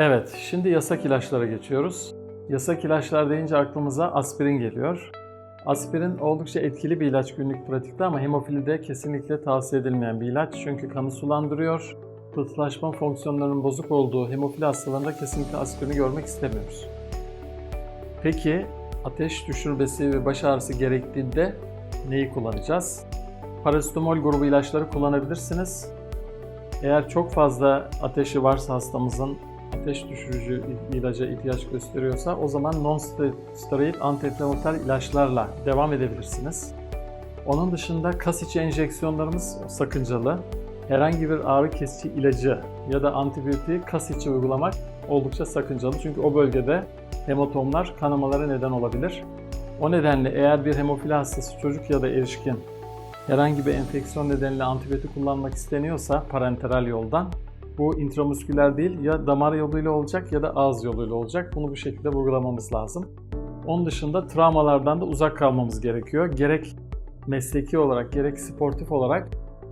Evet, şimdi yasak ilaçlara geçiyoruz. Yasak ilaçlar deyince aklımıza aspirin geliyor. Aspirin oldukça etkili bir ilaç günlük pratikte ama hemofilide kesinlikle tavsiye edilmeyen bir ilaç. Çünkü kanı sulandırıyor. Pıhtılaşma fonksiyonlarının bozuk olduğu hemofili hastalarında kesinlikle aspirini görmek istemiyoruz. Peki ateş düşürmesi ve baş ağrısı gerektiğinde neyi kullanacağız? Parasetamol grubu ilaçları kullanabilirsiniz. Eğer çok fazla ateşi varsa hastamızın ateş düşürücü ilaca ihtiyaç gösteriyorsa o zaman non-steroid antiinflamatuar ilaçlarla devam edebilirsiniz. Onun dışında kas içi enjeksiyonlarımız sakıncalı. Herhangi bir ağrı kesici ilacı ya da antibiyotiği kas içi uygulamak oldukça sakıncalı. Çünkü o bölgede hematomlar kanamalara neden olabilir. O nedenle eğer bir hemofili hastası çocuk ya da erişkin herhangi bir enfeksiyon nedeniyle antibiyotik kullanmak isteniyorsa parenteral yoldan bu intramusküler değil ya damar yoluyla olacak ya da ağız yoluyla olacak. Bunu bu şekilde vurgulamamız lazım. Onun dışında travmalardan da uzak kalmamız gerekiyor. Gerek mesleki olarak gerek sportif olarak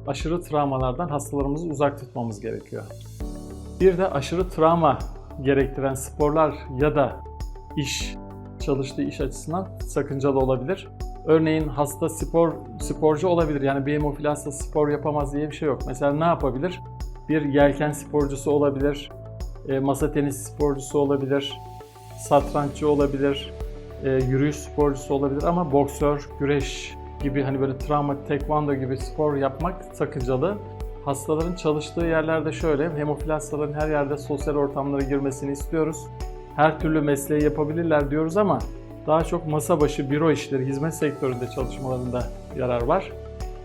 aşırı travmalardan hastalarımızı uzak tutmamız gerekiyor. Bir de aşırı travma gerektiren sporlar ya da iş, çalıştığı iş açısından sakıncalı olabilir. Örneğin hasta spor sporcu olabilir. Yani bir hemofili hasta spor yapamaz diye bir şey yok. Mesela ne yapabilir? Bir yelken sporcusu olabilir, e, masa tenisi sporcusu olabilir, satranççı olabilir, e, yürüyüş sporcusu olabilir ama boksör, güreş gibi hani böyle travma, tekvando gibi spor yapmak sakıncalı. Hastaların çalıştığı yerlerde şöyle, hemofili hastaların her yerde sosyal ortamlara girmesini istiyoruz. Her türlü mesleği yapabilirler diyoruz ama daha çok masa başı büro işleri, hizmet sektöründe çalışmalarında yarar var.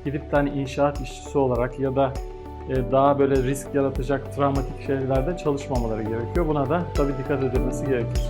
Gidip de hani inşaat işçisi olarak ya da daha böyle risk yaratacak travmatik şeylerde çalışmamaları gerekiyor. Buna da tabii dikkat edilmesi gerekir.